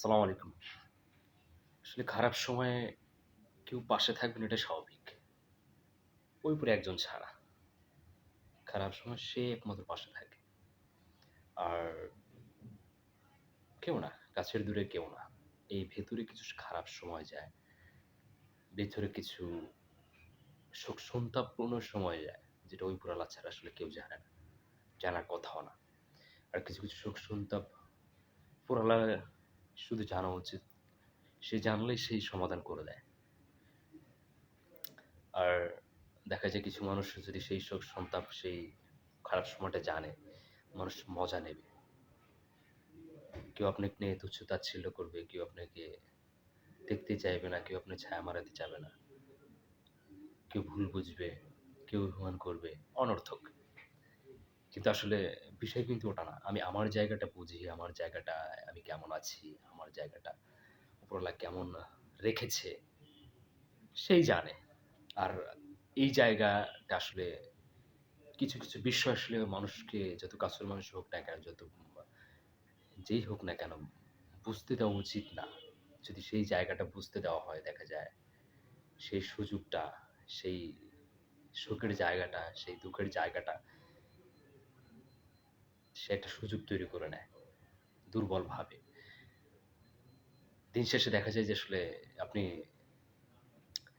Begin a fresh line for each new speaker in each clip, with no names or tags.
আসসালামু আলাইকুম। আসলে খারাপ সময়ে কেউ পাশে থাকবে না এটা স্বাভাবিক। ওই পরে একজন ছাড়া। খারাপ সময় সে একমাত্র পাশে থাকে। আর কেউ না, কাছের দূরে কেউ না। এই ভেতরে কিছু খারাপ সময় যায়। ভেতরে কিছু শোক সন্তাপপূর্ণ সময় যায়, যেটা ওই উপরওয়ালা ছাড়া আসলে কেউ জানে না। জানার কথাও না। আর কিছু, কিছু শোক সন্তাপ উপরওয়ালার শুধু জানা উচিত। সে জানলেই সেই সমাধান করে দেয়। আর দেখা যায় কিছু মানুষ যদি সেই শোক সন্তাপ, সেই খারাপ সময়টা জানে, মানুষ মজা নেবে। কেউ আপনাকে নিয়ে তুচ্ছ-তাচ্ছিল্য করবে, কেউ আপনাকে দেখতে চাইবে না, কেউ আপনার ছায়া মারাতে চাবে না। কেউ ভুল বুঝবে, কেউ অভিমান করবে, অনর্থক। কিন্তু আসলে বিষয় কিন্তু ওটা না। আমি আমার জায়গাটা বুঝি, আমার জায়গাটা আমি কেমন আছি, আমার জায়গাটা উপরওয়ালা কেমন রেখেছে, সেই জানে। আর এই জায়গাটা আসলে কিছু, কিছু বিষয় আসলে মানুষকে যত কাছের মানুষ হোক না কেন, যত যেই হোক না কেন, বুঝতে দেওয়া উচিত না। যদি সেই জায়গাটা বুঝতে দেওয়া হয়, দেখা যায় সেই সুযোগটা, সেই সুখের জায়গাটা, সেই দুঃখের জায়গাটা সে একটা সুযোগ তৈরি করে নেয়, দুর্বলভাবে। দিন শেষে দেখা যায় যে আসলে আপনি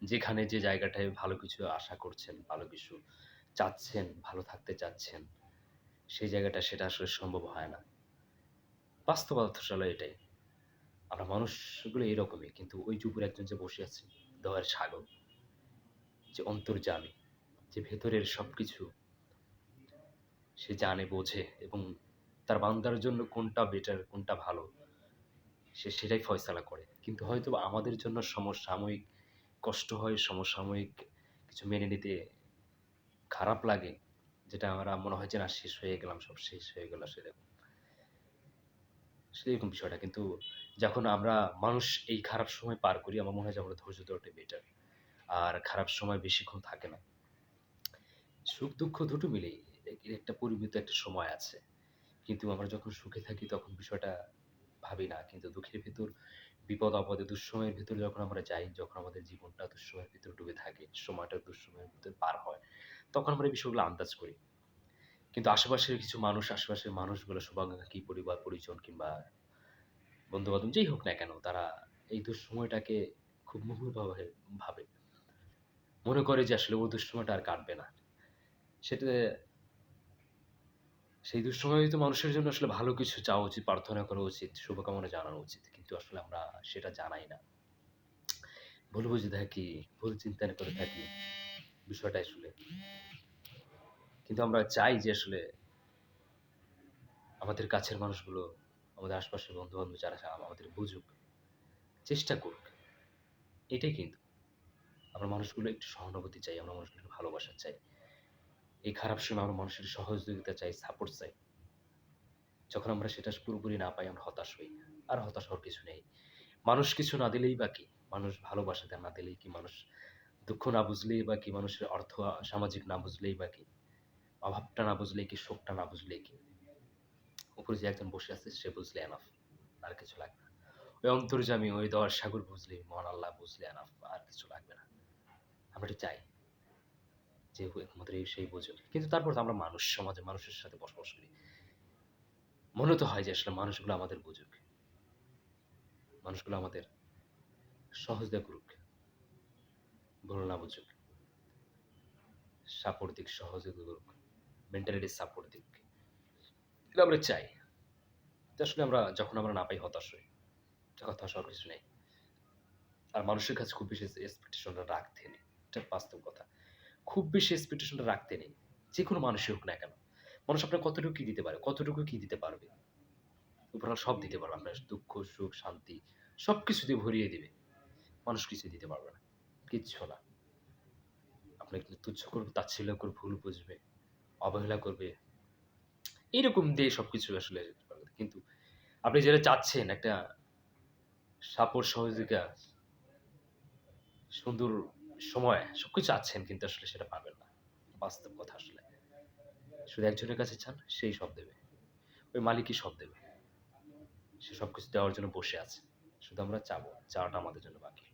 যেখানে যে জায়গাটায় ভালো কিছু আশা করছেন, ভালো কিছু চাচ্ছেন, ভালো থাকতে চাচ্ছেন, সেই জায়গাটা সেটা আসলে সম্ভব হয় না। বাস্তবতা আসলে এটাই। আমরা মানুষগুলো এরকমই। কিন্তু ওই যে উপরে একজন যে বসে আছে, দয়ার সাগর, যে অন্তর্যামী, যে ভেতরের সবকিছু সে জানে, বোঝে এবং তার বান্দার জন্য কোনটা বেটার, কোনটা ভালো, সে সেটাই ফয়সালা করে। কিন্তু হয়তো আমাদের জন্য সমসাময়িক কষ্ট হয়, সমসাময়িক কিছু মেনে নিতে খারাপ লাগে, যেটা আমরা মনে হয় যে না শেষ হয়ে গেলাম, সব শেষ হয়ে গেল সেরকম। আসলে এরকম বিষয়টা। কিন্তু যখন আমরা মানুষ এই খারাপ সময় পার করি, আমার মনে হয় যে আমরা ধৈর্য ধরাটাই বেটার। আর খারাপ সময় বেশিক্ষণ থাকে না। সুখ-দুঃখ দুটো মিলেই এর একটা পরিমিত একটা সময় আছে। কিন্তু আমরা যখন সুখে থাকি তখন বিষয়টা ভাবি না। কিন্তু দুঃখের ভেতর বিপদ-আপদে দুঃসময়ের ভেতরে যখন আমরা যাই, যখন আমাদের জীবনটা দুঃসময়ের ভিতরে ডুবে থাকে, সময়টা দুঃসময়ের ভিতরে পার হয়, তখন আমরা এই বিষয়গুলো আন্দাজ করি। কিন্তু আশেপাশের কিছু মানুষ, আশেপাশের মানুষগুলো শুভাকাঙ্ক্ষী পরিবার-পরিজন কিংবা বন্ধু-বান্ধব যেই হোক না কেন, তারা এই দুঃসময়টাকে খুব মুহুরভাবে ভাবে। মনে করে যে আসলে ও দুঃসময়টা আর কাটবে না। সেটা সেই দুঃসময়ে তো মানুষের জন্য আসলে ভালো কিছু চাওয়া উচিত, প্রার্থনা করা উচিত, শুভকামনা জানানো উচিত। কিন্তু আসলে আমরা সেটা জানাই না। ভুল বুঝে থাকি, ভুল চিন্তা করে থাকি। বিষয়টা আসলে কিন্তু আমরা চাই যে আসলে আমাদের কাছের মানুষগুলো, আমাদের আশপাশের বন্ধু-বান্ধব যারা আমাদের বুঝুক, চেষ্টা করুক। এটাই কিন্তু। আমরা মানুষগুলো একটু সহানুভূতি চাই, আমরা মানুষগুলোকে ভালোবাসা চাই। এই খারাপ সময় আমরা মানুষের সহযোগিতা চাই, সাপোর্ট চাই। যখন আমরা সেটা পুরোপুরি না পাই, আমরা হতাশ হই। আর হতাশ হওয়ার কিছু নেই। মানুষ কিছু না দিলেই বা কি? মানুষ ভালোবাসাটা না দিলেই কি? মানুষ দুঃখ না বুঝলেই বা কি? মানুষের অর্থ সামাজিক না বুঝলেই বা কি? অভাবটা না বুঝলেই কি? শোকটা না বুঝলেই কি? উপরে যে একজন বসে আছে সে বুঝলে এনাফ। আর কিছু লাগবে না। ওই অন্তর্যামী, ওই দয়ার সাগর বুঝলে, মহান আল্লাহ বুঝলে এনাফ। আর কিছু লাগবে না। আমরা চাই। যে একমাত্র সেই বোঝে। কিন্তু তারপর আমরা মানুষ, সমাজে মানুষের সাথে বসবাস করি। মনে তো হয় যে আসলে মানুষগুলো আমাদের বুঝুক। মানুষগুলো আমাদের সহযোগিতা করুক। ভুল না বুঝুক। সাপোর্ট দিক, সহযোগিতা করুক। মেন্টালিটি সাপোর্ট দিক। এটা আমরা চাই। আসলে আমরা যখন আমরা না পাই হতাশ হই। হতাশ হওয়ার কিছু নেই। আর মানুষের কাছে খুব বেশি এক্সপেকটেশনটা রাখতে নেই। এটা বাস্তব কথা। খুব বেশি এক্সপেকটেশনটা রাখতে নেই। যেকোনো মানুষই হোক না কেন। মানুষ আপনার কতটুকু কি দিতে পারে? কতটুকু কি দিতে পারবে? উপরওয়ালা সব দিতে পারবে। আপনার দুঃখ, সুখ, শান্তি সবকিছু দিয়ে ভরিয়ে দিবে। মানুষ কিছুই দিতে পারবে না। কিচ্ছু না। আপনাকে তুচ্ছ করবে, তাচ্ছিল্য করবে, ভুল বুঝবে, অবহেলা করবে। এরকম দিয়ে সবকিছু আসলে কিন্তু আপনি যেটা চাচ্ছেন একটা সাপোর্ট, সহযোগিতা, সুন্দর সময় সবকিছু আছেন কিন্তু আসলে সেটা পাবেন না। বাস্তব কথা আসলে। শুধু একজনের কাছে চান, সেই সব দেবে। ওই মালিকই সব দেবে। সে সবকিছু দেওয়ার জন্য বসে আছে। শুধু আমরা চাবো। চাওয়াটা আমাদের জন্য বাকি।